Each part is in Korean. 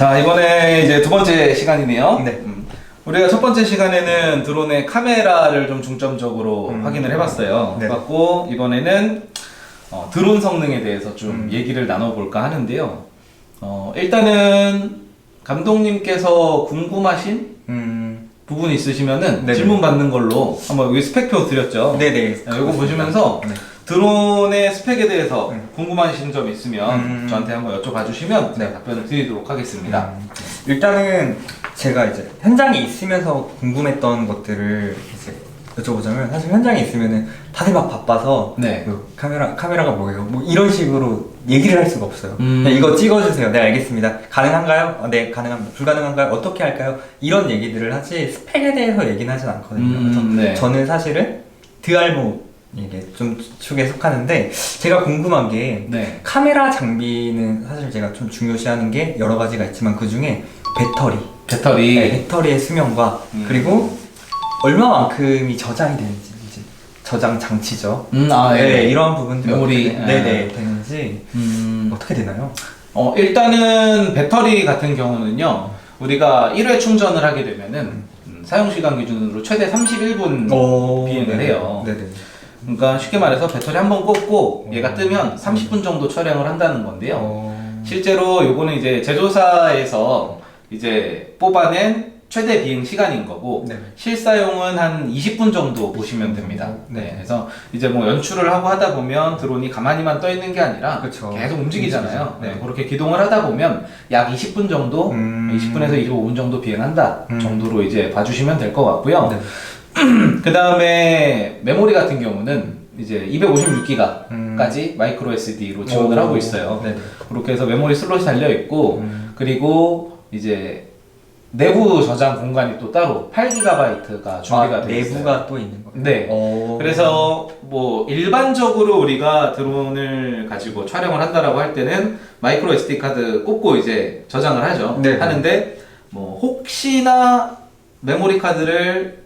자 이번에 이제 두 번째 시간이네요. 네. 음, 우리가 첫 번째 시간에는 드론의 카메라를 좀 중점적으로 음. 확인을 해봤어요. 네. 해봤고 이번에는 어, 드론 성능에 대해서 좀 음. 얘기를 나눠볼까 하는데요. 어, 일단은 감독님께서 궁금하신 음, 부분 있으시면은 네네. 질문 받는 걸로 한번 여기 스펙표 드렸죠. 네네. 자, 이거 보시면서 네. 드론의 스펙에 대해서 네. 궁금하신 점 있으면 음. 저한테 한번 여쭤봐 주시면 제가 네. 답변을 드리도록 하겠습니다. 음, 일단은 제가 이제 현장에 있으면서 궁금했던 것들을 이제 여쭤보자면 사실 현장에 있으면은 다들 막 바빠서 네. 그 카메라 카메라가 뭐예요? 뭐 이런 식으로 얘기를 할 수가 없어요. 음. 그냥 이거 찍어주세요. 네 알겠습니다. 가능한가요? 어, 네 가능합니다. 불가능한가요? 어떻게 할까요? 이런 얘기들을 하지 스펙에 대해서 얘기는 하진 않거든요. 음, 그래서 네. 저는 사실은 드알모 이게 좀 축에 속하는데 제가 궁금한 게 네. 카메라 장비는 사실 제가 좀 중요시하는 게 여러 가지가 있지만 그 중에 배터리, 배터리. 네, 배터리의 수명과 음. 그리고 얼마만큼이 저장이 되는지 이제 저장 장치죠. 음, 아, 예. 네, 이러한 부분들이 메모리, 어떻게, 예. 네네 되는지 음, 어떻게 되나요? 어, 일단은 배터리 같은 경우는요, 우리가 1회 충전을 하게 되면은, 음, 사용 시간 기준으로 최대 31분. 오, 비행을 네네. 해요. 네 네. 그러니까 쉽게 말해서 배터리 한 번 꽂고 음. 얘가 뜨면 30분 정도 촬영을 한다는 건데요. 어, 실제로 요거는 이제 제조사에서 이제 뽑아낸 최대 비행 시간인 거고 네. 실사용은 한 20분 정도 보시면 됩니다. 네. 네. 그래서 이제 뭐 연출을 하고 하다 보면 드론이 가만히만 떠 있는 게 아니라 그쵸. 계속 움직이잖아요. 네. 네. 그렇게 기동을 하다 보면 약 20분 정도, 음. 20분에서 25분 정도 비행한다 음. 정도로 이제 봐주시면 될 것 같고요. 네. 그 다음에 메모리 같은 경우는 이제 256기가까지 음. 마이크로 SD로 지원을 오, 하고 있어요. 네네. 그렇게 해서 메모리 슬롯이 달려 있고 음. 그리고 이제 내부 저장 공간이 또 따로 8GB가 준비가 아, 되어 있어요. 내부가 또 있는 거예요. 네. 오. 그래서 뭐 일반적으로 우리가 드론을 가지고 촬영을 한다라고 할 때는 마이크로 SD 카드 꽂고 이제 저장을 하죠. 네. 하는데 뭐 혹시나 메모리 카드를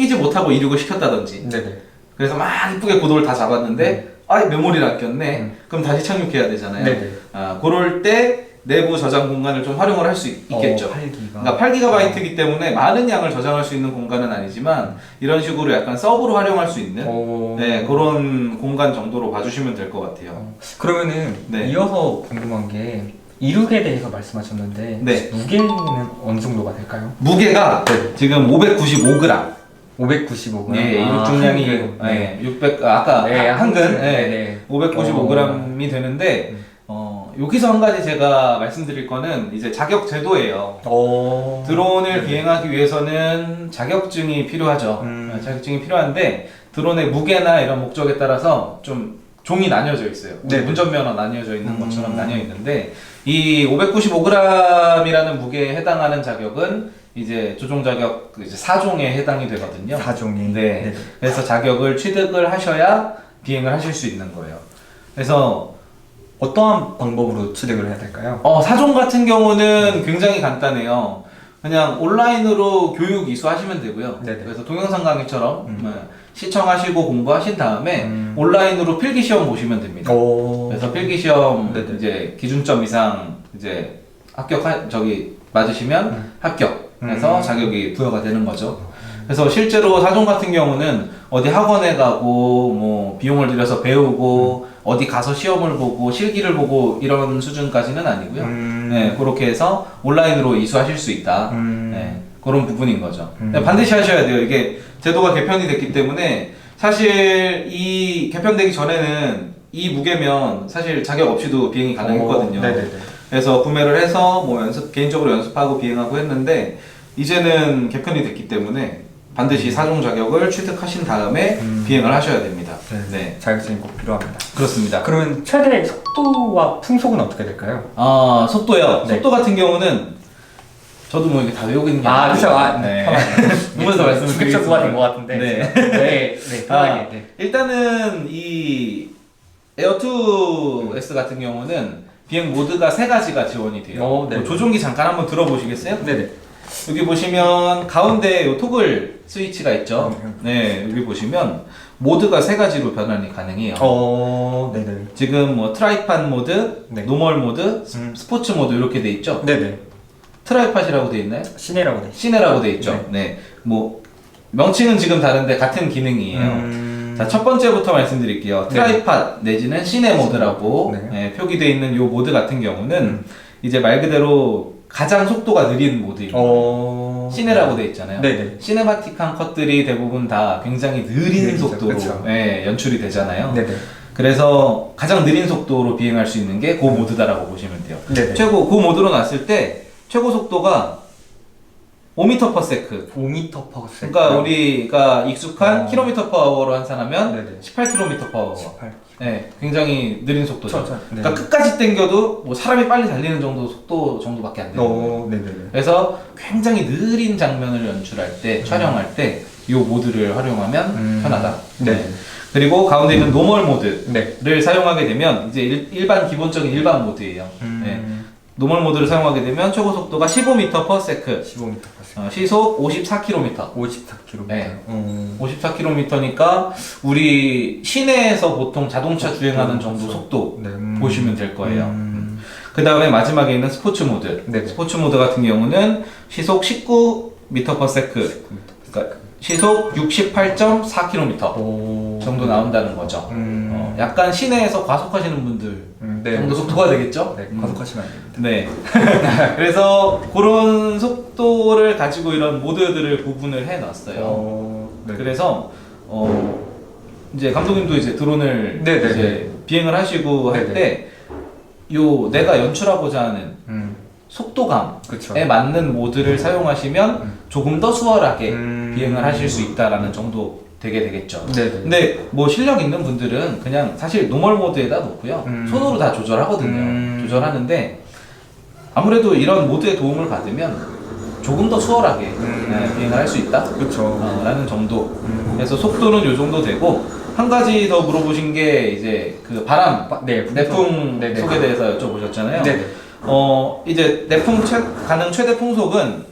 끼지 못하고 이륙을 시켰다든지 네네. 그래서 막 이쁘게 고도를 다 잡았는데 아 메모리를 안 꼈네. 음. 그럼 다시 착륙해야 되잖아요. 네네. 아 그럴 때 내부 저장 공간을 좀 활용을 할 수 있겠죠. 어, 8기가. 그러니까 8GB이기 때문에 많은 양을 저장할 수 있는 공간은 아니지만 이런 식으로 약간 서브로 활용할 수 있는 오. 네 그런 공간 정도로 봐주시면 될 것 같아요. 어, 그러면은 네. 이어서 궁금한 게 이륙에 대해서 말씀하셨는데 네. 무게는 어느 정도가 될까요? 무게가 지금 595g. 595g. 네, 이륙 중량이 네, 600 아, 아까 네, 한근 한근. 네, 네. 595g이 되는데 음. 어, 여기서 한 가지 제가 말씀드릴 거는 이제 자격 제도예요. 오. 드론을 비행하기 위해서는 자격증이 필요하죠. 음. 어, 자격증이 필요한데 드론의 무게나 이런 목적에 따라서 좀 종이 나뉘어져 있어요. 네. 운전면허 나뉘어져 있는 음. 것처럼 나뉘어 있는데 이 595g이라는 무게에 해당하는 자격은 이제 조종 자격 그 이제 4종에 해당이 되거든요. 4종이. 네. 그래서 자격을 취득을 하셔야 비행을 하실 수 있는 거예요. 그래서 어떠한 방법으로 취득을 해야 될까요? 어, 사종 같은 경우는 굉장히 간단해요. 그냥 온라인으로 교육 이수하시면 되고요. 네네. 그래서 동영상 강의처럼 음. 네, 시청하시고 공부하신 다음에 음. 온라인으로 필기 시험 보시면 됩니다. 오. 그래서 필기 시험 네네. 이제 기준점 이상 이제 합격 하, 저기 맞으시면 음. 합격 해서 음. 자격이 부여가 되는 거죠. 그래서 실제로 사종 같은 경우는 어디 학원에 가고 뭐 비용을 들여서 배우고 음. 어디 가서 시험을 보고 실기를 보고 이런 수준까지는 아니고요. 음. 네, 그렇게 해서 온라인으로 이수하실 수 있다. 음. 네, 그런 부분인 거죠. 음. 네, 반드시 하셔야 돼요. 이게 제도가 개편이 됐기 때문에 사실 이 개편되기 전에는 이 무게면 사실 자격 없이도 비행이 가능했거든요. 오. 그래서 구매를 해서 뭐 연습 개인적으로 연습하고 비행하고 했는데 이제는 개편이 됐기 때문에 반드시 사종 자격을 취득하신 다음에 음. 비행을 하셔야 됩니다. 네. 네, 자격증이 꼭 필요합니다. 그렇습니다. 그러면 최대 속도와 풍속은 어떻게 될까요? 아 속도요. 네. 속도 같은 경우는 저도 뭐 이렇게 다 외우고 있는 게 아. 그쵸. 아, 네. 보면서 말씀드리겠습니다. 수급적구가 된것 같은데. 네. 네, 네, 편하게. 아, 네. 일단은 이 에어2S 같은 경우는 비행 모드가 세 가지가 지원이 돼요. 오, 네. 뭐 조종기 잠깐 한번 들어보시겠어요? 네네. 여기 보시면 가운데 요 토글 스위치가 있죠. 음, 음. 네, 여기 보시면 모드가 세 가지로 변환이 가능해요. 어, 네네. 지금 뭐 트라이팟 모드, 네. 노멀 모드, 스- 음. 스포츠 모드 이렇게 돼 있죠. 네네. 트라이팟이라고 돼 있나요? 시내라고 돼. 시네라고 돼 있죠. 네. 뭐 명칭은 지금 다른데 같은 기능이에요. 음... 자, 첫 번째부터 말씀드릴게요. 네. 트라이팟 내지는 시네 모드라고 네. 예, 표기되어 있는 이 모드 같은 경우는 음. 이제 말 그대로 가장 속도가 느린 모드입니다. 어... 시네라고 돼 있잖아요. 네네. 시네마틱한 컷들이 대부분 다 굉장히 느린 느리죠. 속도로 그쵸. 예, 연출이 되잖아요. 네네. 그래서 가장 느린 속도로 비행할 수 있는 게그 모드다라고 보시면 돼요. 네네. 최고 그 모드로 놨을 때 최고 속도가 5m per second. 5m 퍼 세컨드. 그러니까 우리가 익숙한 어. 킬로미터 퍼워로 환산하면 네네. 18km 퍼워. 18. 네, 굉장히 느린 속도죠. 저, 저, 네. 그러니까 끝까지 당겨도 뭐 사람이 빨리 달리는 정도 속도 정도밖에 안 거예요. 어, 네네네. 그래서 굉장히 느린 장면을 연출할 때, 촬영할 때 이 모드를 활용하면 음. 편하다. 네. 그리고 가운데 있는 노멀 모드를 네. 사용하게 되면 이제 일, 반 기본적인 일반 모드예요. 음... 네. 노멀 모드를 사용하게 되면 최고 속도가 15m per second, 15m 퍼 세컨드. 어, 시속 54km. 54km. 네. 어... 54km니까 우리 시내에서 보통 자동차 주행하는 정도 그렇죠. 속도 네. 음... 보시면 될 거예요. 음... 그 다음에 마지막에 있는 스포츠 모드. 네. 스포츠 모드 같은 경우는 시속 19m per second, 그러니까 시속 68.4km 오... 정도 나온다는 거죠. 음... 어, 약간 시내에서 과속하시는 분들 음, 네. 정도 속도가 되겠죠? 네, 음. 과속하시면 안 됩니다. 네. 그래서 그런 속도를 가지고 이런 모드들을 구분을 해 놨어요. 어... 네. 그래서 어 이제 감독님도 이제 드론을 네, 네, 이제 비행을 하시고 네, 할때 요 내가 연출하고자 하는 음, 속도감에 그쵸. 맞는 모드를 사용하시면 음. 조금 더 수월하게 음. 비행을 하실 수 있다라는 정도 되게 되겠죠. 네네. 근데 뭐 실력 있는 분들은 그냥 사실 노멀 모드에다 놓고요 음. 손으로 다 조절하거든요. 음. 조절하는데 아무래도 이런 모드의 도움을 받으면 조금 더 수월하게 음. 네, 비행을 할 수 있다. 그쵸. 어, 라는 정도. 음. 그래서 속도는 요 정도 되고 한 가지 더 물어보신 게 이제 그 바람 바- 네, 내풍 네 네. 속에 대해서 여쭤보셨잖아요. 네 네. 어 이제 내풍 최, 가능 최대 풍속은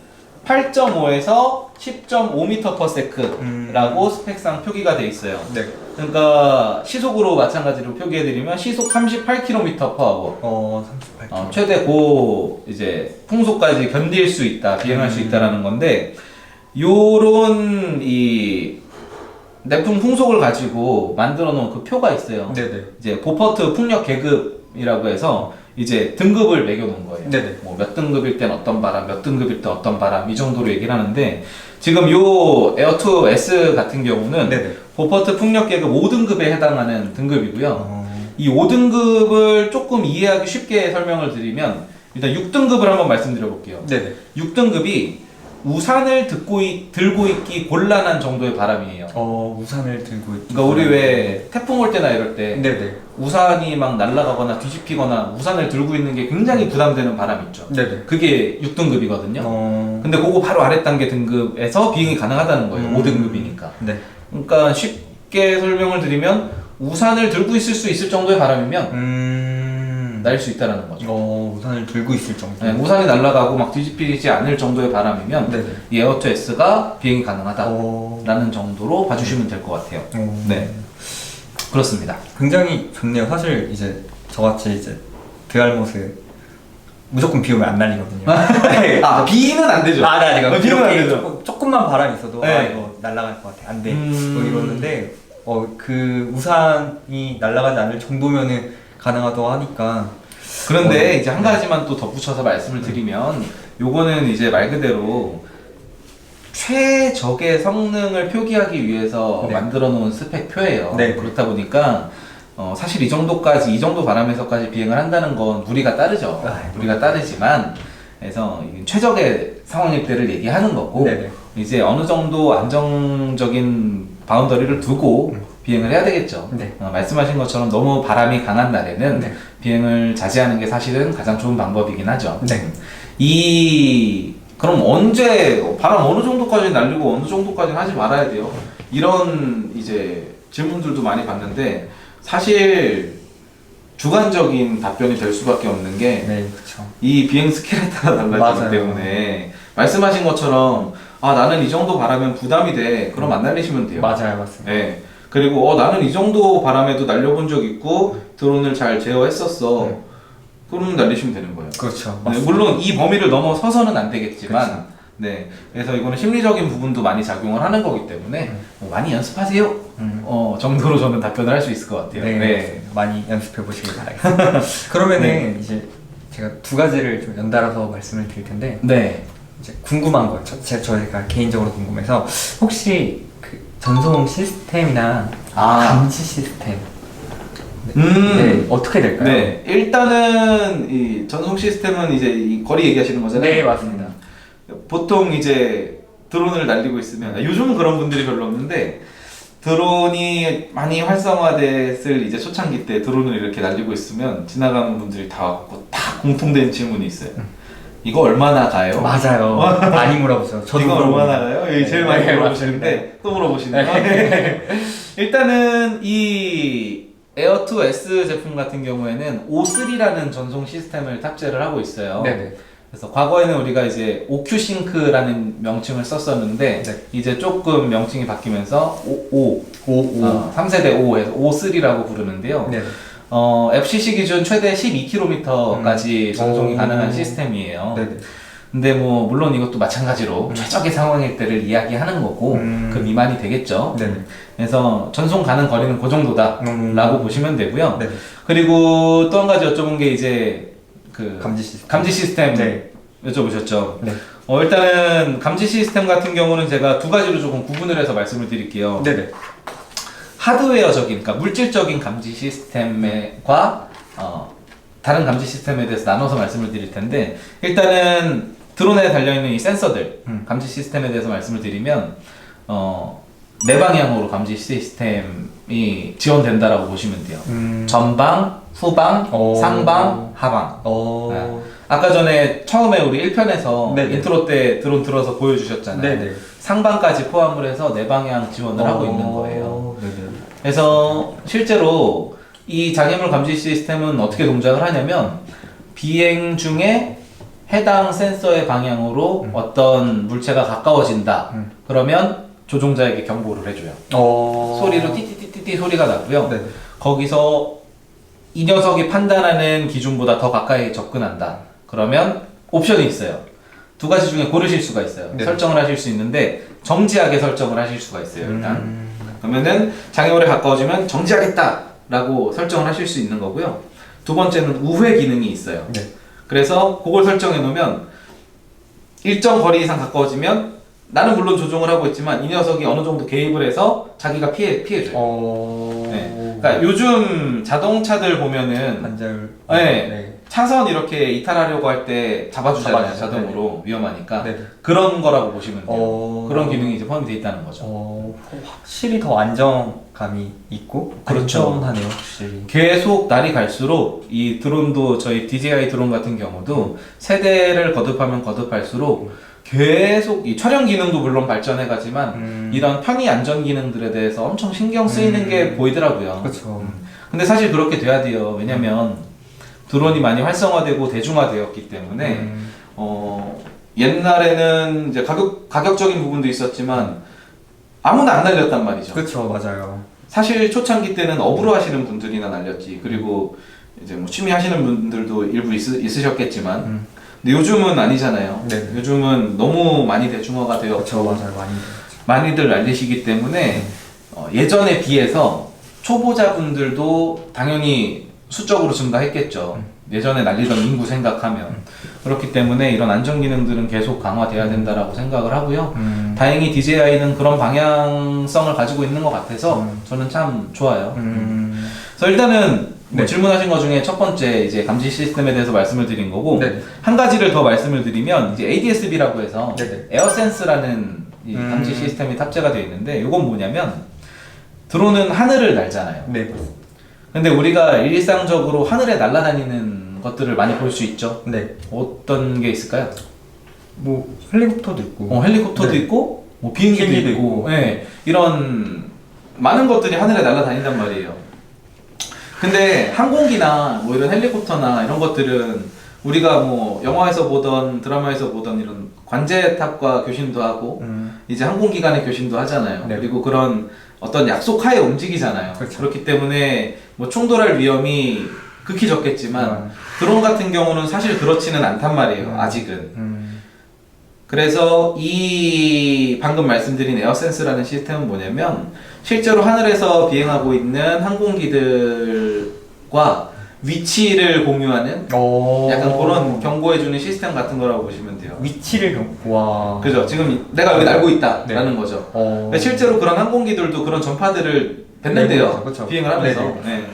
8.5에서 10.5m per second라고 스펙상 표기가 돼 있어요. 네. 그러니까 시속으로 마찬가지로 표기해 드리면 시속 38km per hour. 어, 38km. 어, 최대 고 이제 풍속까지 견딜 수 있다, 비행할 수 음. 있다라는 건데 요런 이 내풍 풍속을 가지고 만들어 놓은 그 표가 있어요. 네네. 이제 보퍼트 풍력 계급 이라고 해서 이제 등급을 매겨 놓은 거예요. 네네. 뭐몇 등급일 땐 어떤 바람, 몇 등급일 때 어떤 바람 이 정도로 얘기를 하는데 지금 요 에어2 S 같은 경우는 네네. 보퍼트 풍력 계급 5등급에 해당하는 등급이고요. 어, 이 5등급을 조금 이해하기 쉽게 설명을 드리면 일단 6등급을 한번 말씀드려 볼게요. 네네. 6등급이 우산을 듣고 있- 들고 있기 곤란한 정도의 바람이에요. 어, 우산을 들고 있 그러니까 우리 왜 태풍 올 때나 이럴 때 네네. 우산이 막 날아가거나 뒤집히거나 우산을 들고 있는 게 굉장히 부담되는 바람 있죠. 네네. 그게 6등급이거든요. 어, 근데 그거 바로 아래 단계 등급에서 비행이 가능하다는 거예요. 음. 5등급이니까. 네. 그러니까 쉽게 설명을 드리면 우산을 들고 있을 수 있을 정도의 바람이면 음. 날 수 있다라는 거죠. 어, 우산을 들고 있을 정도. 네, 우산이 날아가고 막 뒤집히지 않을 정도의 바람이면 네네. 이 에어2S가 비행이 가능하다라는 어, 정도로 봐주시면 될 것 같아요. 어, 네. 그렇습니다. 굉장히 좋네요. 사실 이제 저같이 이제 드알못을 무조건 비 오면 안 날리거든요. 네. 아 비는 안 되죠. 아, 네, 어, 네. 비는 안 되죠. 조금, 조금만 바람이 있어도 아 네. 이거 날아갈 것 같아. 안 돼. 음. 뭐 이러는데 어 그 우산이 날아가지 않을 정도면은 가능하다고 하니까 그런데 어, 이제 한 가지만 또 덧붙여서 말씀을 드리면 요거는 이제 말 그대로 최적의 성능을 표기하기 위해서 네. 만들어 놓은 스펙표예요. 네. 그렇다 보니까 어, 사실 이 정도까지 이 정도 바람에서까지 비행을 한다는 건 무리가 따르죠. 아, 무리가 따르지만 그래서 최적의 상황일 때를 얘기하는 거고 네네. 이제 어느 정도 안정적인 바운더리를 두고 음. 비행을 해야 되겠죠. 네. 어, 말씀하신 것처럼 너무 바람이 강한 날에는 네. 비행을 자제하는 게 사실은 가장 좋은 방법이긴 하죠. 네. 이 그럼 언제 바람 어느 정도까지 날리고 어느 정도까지 하지 말아야 돼요? 이런 이제 질문들도 많이 받는데 사실 주관적인 답변이 될 수밖에 없는 게 네. 이 비행 스케일에 따라 달라지기. 때문에 말씀하신 것처럼 아 나는 이 정도 바라면 부담이 돼 그럼 안 날리시면 돼요. 맞아요, 맞습니다. 네. 그리고 어 나는 이 정도 바람에도 날려본 적 있고 드론을 잘 제어했었어. 네. 그러면 날리시면 되는 거예요. 그렇죠. 네, 물론 이 범위를 넘어서서는 안 되겠지만, 네, 그래서 이거는 심리적인 부분도 많이 작용을 하는 거기 때문에 뭐 많이 연습하세요. 음. 어 정도로 저는 답변을 할 수 있을 것 같아요. 네, 네. 많이 연습해 보시길 바라겠습니다. 그러면은 이제 제가 두 가지를 좀 연달아서 말씀을 드릴 텐데 네. 이제 궁금한 거예요. 저, 제, 저희가 개인적으로 궁금해서 혹시 그 전송 시스템이나 아. 감지 시스템 네, 음. 네, 어떻게 될까요? 네, 일단은 이 전송 시스템은 이제 이 거리 얘기하시는 거잖아요. 네, 맞습니다. 보통 이제 드론을 날리고 있으면 아, 요즘은 그런 분들이 별로 없는데 드론이 많이 활성화됐을 이제 초창기 때 드론을 이렇게 날리고 있으면 지나가는 분들이 다 왔고 다 공통된 질문이 있어요. 이거 얼마나 가요? 맞아요. 많이 물어보죠. 저도 이거 물어봅니다. 얼마나 가요? 예, 제일 많이 네, 물어보시는데 또 물어보시네요. 일단은 이 에어2 S 제품 같은 경우에는 O3라는 전송 시스템을 탑재를 하고 있어요. 네네. 그래서 과거에는 우리가 이제 OQ 싱크라는 명칭을 썼었는데 네. 이제 조금 명칭이 바뀌면서 O, O, 오, 오. 어, 3세대 O에서 O3라고 부르는데요. 네. 어, FCC 기준 최대 12km까지 음. 전송이 오. 가능한 시스템이에요. 네네. 근데 뭐 물론 이것도 마찬가지로 최적의 상황일 때를 이야기하는 거고 음. 그 미만이 되겠죠. 네네. 그래서 전송 가는 거리는 그 정도다라고 음. 보시면 되고요. 네. 그리고 또 한 가지 여쭤본 게 이제 그 감지 시스템. 감지 시스템 네. 여쭤보셨죠. 네. 어, 일단은 감지 시스템 같은 경우는 제가 두 가지로 조금 구분을 해서 말씀을 드릴게요. 네네. 하드웨어적인, 그러니까 물질적인 감지 시스템과 어, 다른 감지 시스템에 대해서 나눠서 말씀을 드릴 텐데 일단은 드론에 달려 있는 이 센서들 음. 감지 시스템에 대해서 말씀을 드리면 어, 네 방향으로 감지 시스템이 지원된다라고 보시면 돼요. 음. 전방, 후방, 오. 상방, 하방. 어. 네. 아까 전에 처음에 우리 1편에서 네네. 인트로 때 드론 들어서 보여주셨잖아요. 네네. 상방까지 포함을 해서 네 방향 지원을 하고 있는 거예요. 어, 네네. 그래서 실제로 이 장애물 감지 시스템은 어떻게 동작을 하냐면 비행 중에 해당 센서의 방향으로 음. 어떤 물체가 가까워진다. 음. 그러면 조종자에게 경고를 해줘요. 어. 소리로 띠띠띠띠 소리가 나고요. 네네. 거기서 이 녀석이 판단하는 기준보다 더 가까이 접근한다. 그러면 옵션이 있어요. 두 가지 중에 고르실 수가 있어요. 네. 설정을 하실 수 있는데 정지하게 설정을 하실 수가 있어요. 일단 음. 그러면은 장애물에 가까워지면 정지하겠다라고 설정을 하실 수 있는 거고요. 두 번째는 우회 기능이 있어요. 네. 그래서 그걸 설정해 놓으면 일정 거리 이상 가까워지면 나는 물론 조종을 하고 있지만 이 녀석이 어느 정도 개입을 해서 자기가 피해 피해줘요. 어. 네. 그러니까 요즘 자동차들 보면은 관절. 네. 차선 이렇게 이탈하려고 할 때 잡아주잖아요 잡아주죠. 자동으로 위험하니까 네. 그런 거라고 보시면 돼요. 어. 그런 기능이 이제 포함이 돼 있다는 거죠. 어, 확실히 더 안정감이 있고 그렇죠. 안전하네요, 확실히. 계속 날이 갈수록 이 드론도 저희 DJI 드론 같은 경우도 세대를 거듭하면 거듭할수록 계속 이 촬영 기능도 물론 발전해 가지만 음. 이런 편의 안전 기능들에 대해서 엄청 신경 쓰이는 음. 게 보이더라고요. 그렇죠. 근데 사실 그렇게 돼야 돼요. 왜냐면 드론이 많이 활성화되고 대중화되었기 때문에 음. 어 옛날에는 이제 가격 가격적인 부분도 있었지만 아무나 안 날렸단 말이죠. 그렇죠, 맞아요. 사실 초창기 때는 업으로 하시는 분들이나 날렸지. 그리고 이제 뭐 취미 하시는 분들도 일부 있, 있으셨겠지만, 음. 근데 요즘은 아니잖아요. 네. 요즘은 너무 많이 대중화가 되어 그렇죠, 맞아요, 많이. 많이들 날리시기 때문에 어, 예전에 비해서 초보자분들도 당연히 수적으로 증가했겠죠. 예전에 날리던 인구 생각하면 그렇기 때문에 이런 안전 기능들은 계속 강화돼야 된다라고 생각을 하고요. 음. 다행히 DJI는 그런 방향성을 가지고 있는 것 같아서 음. 저는 참 좋아요. 음. 그래서 일단은 뭐 네. 질문하신 것 중에 첫 번째 이제 감지 시스템에 대해서 말씀을 드린 거고 네. 한 가지를 더 말씀을 드리면 이제 ADS-B라고 해서 네네. 에어센스라는 이 음. 감지 시스템이 탑재가 되어 있는데 이건 뭐냐면 드론은 하늘을 날잖아요. 네. 근데 우리가 일상적으로 하늘에 날아다니는 것들을 많이 볼 수 있죠. 네. 어떤 게 있을까요? 뭐 헬리콥터도 있고. 어, 헬리콥터도 네. 있고 뭐 비행기도, 비행기도 있고, 있고. 예, 이런 많은 것들이 하늘에 날아다닌단 말이에요. 근데 항공기나 뭐 이런 헬리콥터나 이런 것들은 우리가 뭐 영화에서 보던 드라마에서 보던 이런 관제탑과 교신도 하고 음. 이제 항공기간의 교신도 하잖아요. 네. 그리고 그런 어떤 약속하에 움직이잖아요. 그렇죠. 그렇기 때문에 뭐 충돌할 위험이 극히 적겠지만 음. 드론 같은 경우는 사실 그렇지는 않단 말이에요. 음. 아직은. 음. 그래서 이 방금 말씀드린 에어센스라는 시스템은 뭐냐면 실제로 하늘에서 비행하고 있는 항공기들과 위치를 공유하는 어. 약간 그런 경고해주는 시스템 같은 거라고 보시면 돼요. 위치를 경... 와. 그죠? 지금 내가 여기 날고 있다라는 거죠. 어. 근데 실제로 그런 항공기들도 그런 전파들을 뱉는데요. 네, 그렇죠. 비행을 하면서. 네네. 네.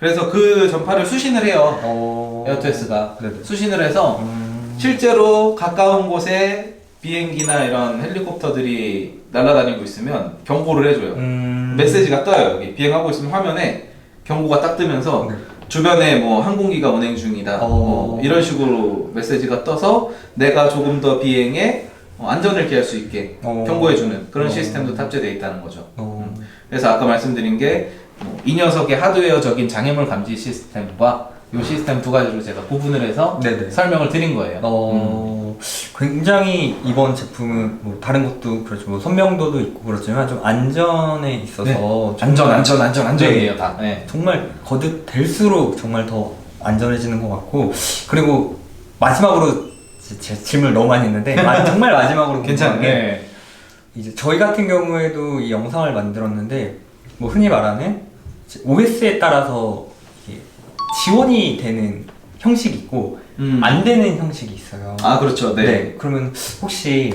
그래서 그 전파를 수신을 해요. 어. 에어투에스가 네네. 수신을 해서 음. 실제로 가까운 곳에 비행기나 이런 헬리콥터들이 날아다니고 있으면 경고를 해줘요. 음. 메시지가 떠요. 여기 비행하고 있으면 화면에 경고가 딱 뜨면서 네. 주변에 뭐 항공기가 운행 중이다. 어. 뭐 이런 식으로 메시지가 떠서 내가 조금 더 비행에 어, 안전을 기할 수 있게 어. 경고해주는 그런 어. 시스템도 탑재되어 있다는 거죠. 어. 그래서 아까 말씀드린 게, 뭐 이 녀석의 하드웨어적인 장애물 감지 시스템과 이 시스템 두 가지로 제가 구분을 해서 네네. 설명을 드린 거예요. 어, 굉장히 이번 제품은 뭐 다른 것도 그렇죠. 뭐 선명도도 있고 그렇지만 좀 안전에 있어서 네. 정말- 안전, 안전, 안전, 안전이에요, 네. 다. 네. 정말 거듭 될수록 정말 더 안전해지는 것 같고 그리고 마지막으로 제, 제 질문을 너무 많이 했는데 마- 정말 마지막으로 궁금한 게 괜찮네. 이제 저희 같은 경우에도 이 영상을 만들었는데 뭐 흔히 말하는 OS에 따라서 이게 지원이 되는 형식이 있고 음. 안 되는 형식이 있어요. 아, 그렇죠. 네. 그러면 혹시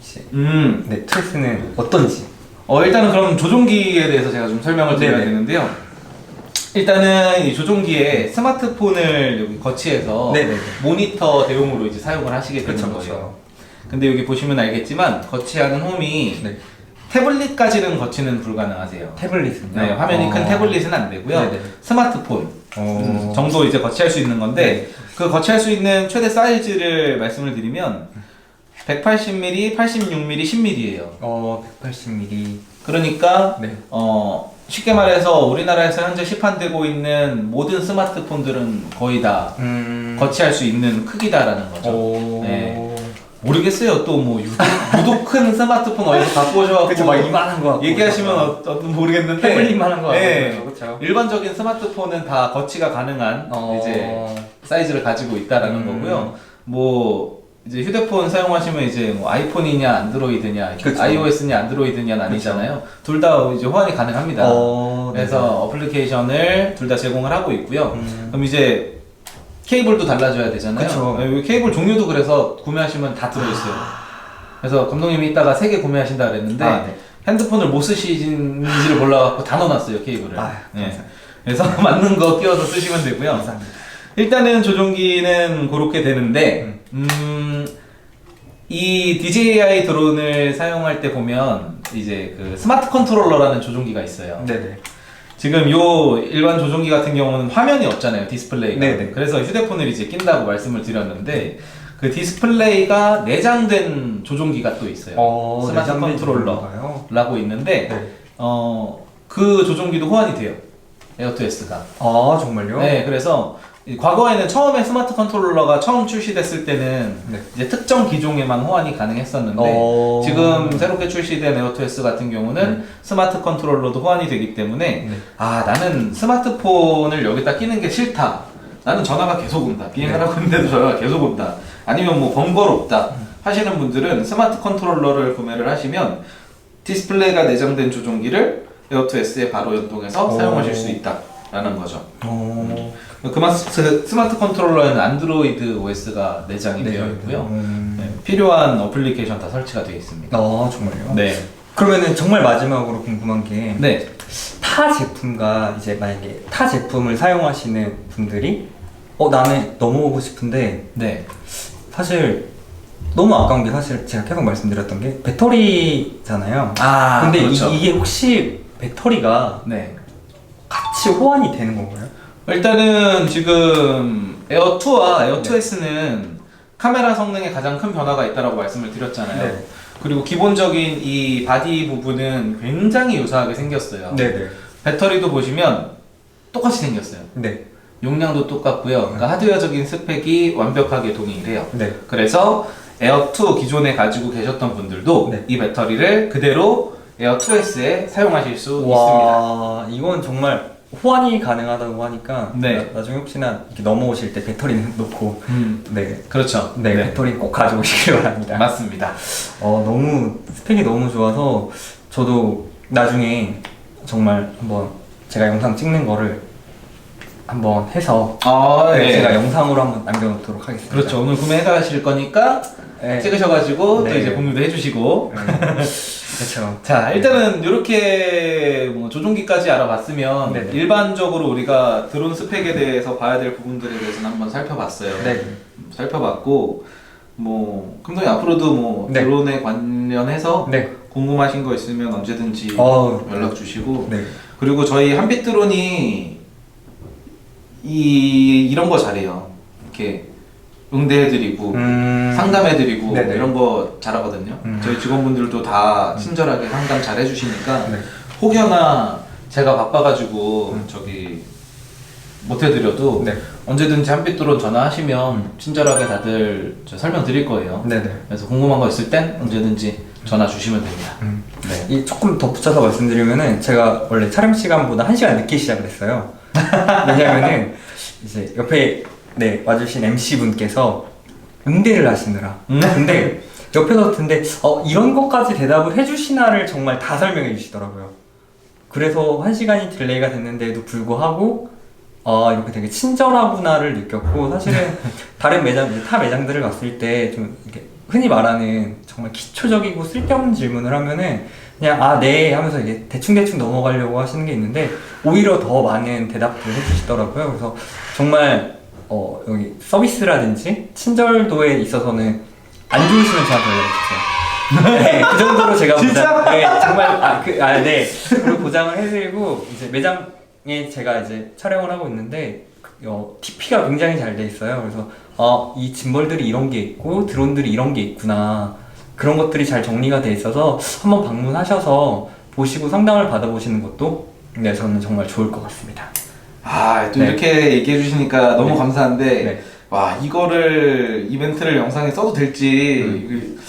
이제 음. 네, 트레스는 어떤지? 어, 일단은 그럼 조종기에 대해서 제가 좀 설명을 드려야 네네. 되는데요. 일단은 이 조종기에 스마트폰을 여기 거치해서 네네네. 모니터 대용으로 이제 사용을 하시게 되는 그렇죠, 거예요. 그렇죠. 근데 여기 보시면 알겠지만 거치하는 홈이 네. 태블릿까지는 거치는 불가능하세요. 태블릿은요? 네, 화면이 어. 큰 태블릿은 안 되고요. 네네. 스마트폰 어. 정도 이제 거치할 수 있는 건데 네. 그 거치할 수 있는 최대 사이즈를 말씀을 드리면 180mm, 86mm, 10mm예요. 어, 180mm. 그러니까 네. 어 쉽게 말해서 우리나라에서 현재 시판되고 있는 모든 스마트폰들은 거의 다 음. 거치할 수 있는 크기다라는 거죠. 오. 네. 모르겠어요. 또 뭐 유독, 유독 큰 스마트폰 어디서 갖고 오셔갖고 그쵸, 막 이만한 거. 갖고 얘기하시면. 어, 어, 모르겠는데 태블릿만한 거. 네. 그렇죠. 일반적인 스마트폰은 다 거치가 가능한 어. 이제 사이즈를 가지고 있다라는 음. 거고요. 뭐 이제 휴대폰 사용하시면 이제 뭐 아이폰이냐 안드로이드냐 그쵸. iOS냐 안드로이드냐는 아니잖아요. 둘 다 이제 호환이 가능합니다. 어, 그래서 어플리케이션을 둘 다 제공을 하고 있고요. 음. 그럼 이제 케이블도 달라져야 되잖아요. 그쵸. 네, 케이블 종류도 그래서 구매하시면 다 들어있어요. 그래서 감독님이 이따가 세 개 구매하신다 그랬는데 아, 네. 핸드폰을 못 쓰시는지를 몰라갖고 다 넣어놨어요 케이블을. 아, 네. 그래서 맞는 거 끼워서 쓰시면 되고요. 감사합니다. 일단은 조종기는 그렇게 되는데 음, 이 DJI 드론을 사용할 때 보면 이제 그 스마트 컨트롤러라는 조종기가 있어요. 네네. 지금 요 일반 조종기 같은 경우는 화면이 없잖아요 디스플레이가 네네. 그래서 휴대폰을 이제 낀다고 말씀을 드렸는데 그 디스플레이가 내장된 조종기가 또 있어요 어, 스마트 내장된 컨트롤러라고? 있는데 네. 어 그 조종기도 호환이 돼요 에어투에스가 아, 정말요? 네 그래서 이 과거에는 처음에 스마트 컨트롤러가 처음 출시됐을 때는 네. 이제 특정 기종에만 호환이 가능했었는데 어. 지금 새롭게 출시된 에어투에스 같은 경우는 스마트 컨트롤러도 호환이 되기 때문에 네. 아 나는 스마트폰을 여기다 끼는 게 싫다 나는 전화가 계속 온다 비행을 네. 하고 있는데도 전화가 계속 온다 아니면 뭐 번거롭다 음. 하시는 분들은 스마트 컨트롤러를 구매를 하시면 디스플레이가 내장된 조종기를 에어투에스에 바로 연동해서 오. 사용하실 수 있다라는 거죠 어. 그만 스- 스마트 컨트롤러에는 안드로이드 OS가 내장이 네. 되어 있고요 음. 네, 필요한 어플리케이션 다 설치가 되어 있습니다 아, 정말요? 네. 그러면은 정말 마지막으로 궁금한 게 네. 타 제품과 이제 만약에 타 제품을 사용하시는 분들이 어 나는 넘어오고 싶은데 네. 사실 너무 아까운 게 사실 제가 계속 말씀드렸던 게 배터리잖아요. 아, 근데 그렇죠. 이, 게 혹시 배터리가 네. 같이 호환이 되는 건가요? 일단은 지금 에어 2와 네. 에어 2S는 카메라 성능에 가장 큰 변화가 있다고 말씀을 드렸잖아요. 네. 그리고 기본적인 이 바디 부분은 굉장히 유사하게 생겼어요. 네네. 배터리도 보시면 똑같이 생겼어요. 네. 용량도 똑같고요. 그러니까 하드웨어적인 스펙이 완벽하게 동일해요. 네. 그래서 에어2 기존에 가지고 계셨던 분들도 네. 이 배터리를 그대로 에어 2S에 사용하실 수 있습니다. 와 이건 정말 호환이 가능하다고 하니까 네. 나, 나중에 혹시나 이렇게 넘어오실 때 배터리는 놓고 음, 네, 그렇죠. 네, 배터리 꼭 가져오시길 바랍니다. 맞습니다. 어 너무 스펙이 너무 좋아서 저도 나중에 정말 한번 제가 영상 찍는 거를 한번 해서 아, 네, 네. 제가 영상으로 한번 남겨놓도록 하겠습니다. 그렇죠. 오늘 구매해 가실 거니까 네. 찍으셔가지고 또 네. 이제 공유도 해주시고. 네. 그렇죠. 자, 일단은 이렇게 뭐 조종기까지 알아봤으면 네네. 일반적으로 우리가 드론 스펙에 대해서 봐야 될 부분들에 대해서는 한번 살펴봤어요. 네. 음, 살펴봤고 뭐 금동이 앞으로도 뭐 네. 드론에 관련해서 네. 궁금하신 거 있으면 언제든지 어우. 연락 주시고 네. 그리고 저희 한빛 드론이 이 이런 거 잘해요. 이렇게 응대해드리고 음. 상담해드리고 네네. 이런 거 잘하거든요. 음. 저희 직원분들도 다 친절하게 상담 잘 해주시니까 네. 혹여나 제가 바빠가지고 음. 저기 못해드려도 네. 언제든지 한빛 드론 전화하시면 친절하게 다들 저 설명드릴 거예요. 네네. 그래서 궁금한 거 있을 땐 언제든지 전화 주시면 됩니다. 음. 네. 이 조금 덧붙여서 말씀드리면은 제가 원래 촬영 시간보다 1시간 늦게 시작을 했어요. 왜냐면은 이제 옆에 네 와주신 MC 분께서 응대를 하시느라. 음. 근데 옆에서 듣는데 어 이런 것까지 대답을 해주시나를 정말 다 설명해 주시더라고요. 그래서 1시간이 딜레이가 됐는데도 불구하고 아 이렇게 되게 친절하구나를 느꼈고 사실은 다른 매장 타 매장들을 갔을 때 좀 이렇게 흔히 말하는 정말 기초적이고 쓸데없는 질문을 하면은 그냥 아 네 하면서 이게 대충 대충 넘어가려고 하시는 게 있는데 오히려 더 많은 대답들을 해주시더라고요. 그래서 정말 어 여기 서비스라든지 친절도에 있어서는 안 좋으시면 저한테 연락 주세요. 네, 그 정도로 제가? 보장, 네, 정말 아 그 아 네, 그리고 보장을 해드리고 이제 매장에 제가 이제 촬영을 하고 있는데 어, TP가 굉장히 잘 돼 있어요. 그래서 어, 이 짐벌들이 이런 게 있고 드론들이 이런 게 있구나 그런 것들이 잘 정리가 돼 있어서 한번 방문하셔서 보시고 상담을 받아보시는 것도 네 저는 정말 좋을 것 같습니다. 아, 또 네. 이렇게 얘기해 주시니까 너무 네. 감사한데, 네. 와, 이거를, 이벤트를 영상에 써도 될지, 음.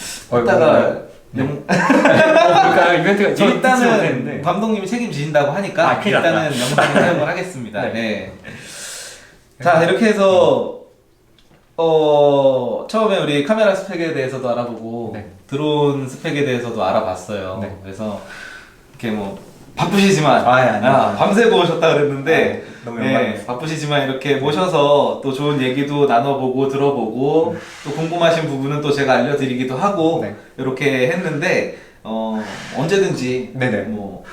이따가, 네. 영, 어, 그러니까 이벤트가 저 일단은 못했는데. 감독님이 책임지신다고 하니까, 아, 큰일 났다. 일단은 영상에 사용을 하겠습니다. 네. 네. 자, 이렇게 해서, 어, 처음에 우리 카메라 스펙에 대해서도 알아보고, 네. 드론 스펙에 대해서도 알아봤어요. 네. 그래서, 이렇게 뭐, 바쁘시지만, 아, 예, 아니요. 밤새고 오셨다 그랬는데, 아, 너무 예. 바쁘시지만 이렇게 모셔서 또 좋은 얘기도 나눠보고 들어보고 네. 또 궁금하신 부분은 또 제가 알려드리기도 하고 네. 이렇게 했는데 어, 언제든지 네네. 뭐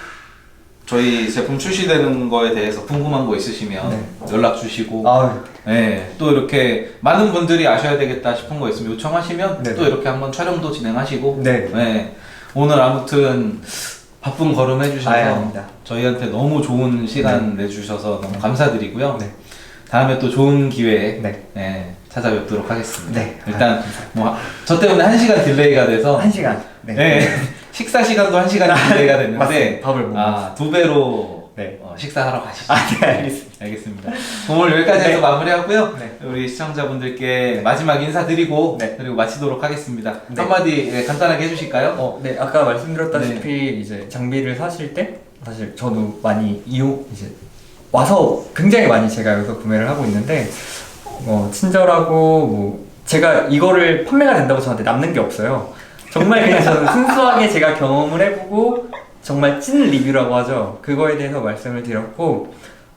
저희 제품 출시되는 거에 대해서 궁금한 거 있으시면 네. 연락 주시고 아, 예, 또 이렇게 많은 분들이 아셔야 되겠다 싶은 거 있으면 요청하시면 네. 또 이렇게 한번 촬영도 진행하시고 네. 예, 오늘 아무튼 바쁜 걸음 해주셔서 아닙니다. 저희한테 너무 좋은 시간 내주셔서 너무 감사드리고요. 네. 다음에 또 좋은 기회에 네. 네, 찾아뵙도록 하겠습니다. 네. 일단 뭐 저 때문에 한 시간 딜레이가 돼서 한 시간. 네. 네. 식사 시간도 한 시간 딜레이가 됐는데 맞습니다. 밥을 못 아, 두 배로 네. 어, 식사하러 가시죠. 아, 네, 알겠습니다. 알겠습니다. 오늘 여기까지 해서 네. 마무리하고요. 네. 우리 시청자분들께 마지막 인사드리고 네. 그리고 마치도록 하겠습니다. 네. 한마디 예, 간단하게 해주실까요? 어, 네, 아까 말씀드렸다시피 이제 장비를 사실 때 사실 저도 많이 이용 이제 와서 굉장히 많이 제가 여기서 구매를 하고 있는데 어, 친절하고 뭐 제가 이거를 판매가 된다고 저한테 남는 게 없어요. 정말 그냥 저는 순수하게 제가 경험을 해보고 정말 찐 리뷰라고 하죠. 그거에 대해서 말씀을 드렸고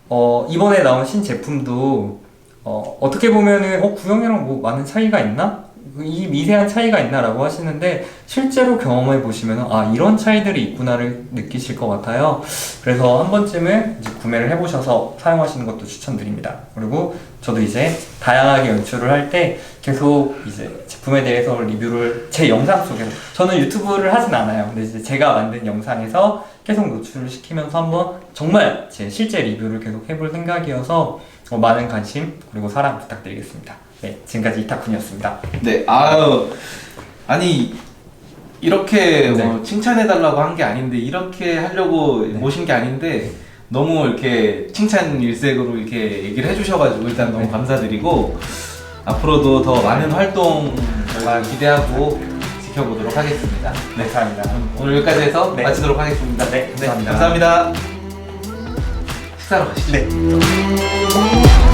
어, 이번에 나온 신제품도 어, 어떻게 보면은 어, 구형이랑 뭐 많은 차이가 있나? 이 미세한 차이가 있나라고 하시는데 실제로 경험해 보시면 아 이런 차이들이 있구나를 느끼실 것 같아요. 그래서 한 번쯤은 이제 구매를 해보셔서 사용하시는 것도 추천드립니다. 그리고 저도 이제 다양하게 연출을 할 때 계속 이제 제품에 대해서 리뷰를 제 영상 속에서 저는 유튜브를 하진 않아요. 근데 이제 제가 만든 영상에서 계속 노출을 시키면서 한번 정말 제 실제 리뷰를 계속 해볼 생각이어서 어, 많은 관심 그리고 사랑 부탁드리겠습니다. 네, 지금까지 이타쿤이었습니다. 네, 아유, 아니 이렇게 네. 뭐 칭찬해달라고 한 게 아닌데 이렇게 하려고 네. 모신 게 아닌데 너무 이렇게 칭찬 일색으로 이렇게 얘기를 해주셔가지고 일단 너무 네. 감사드리고 앞으로도 더 많은 활동 저희가 기대하고 지켜보도록 하겠습니다. 네, 감사합니다. 오늘 여기까지 해서 네. 마치도록 하겠습니다. 네, 감사합니다. 감사합니다. 식사로 가시죠. 네.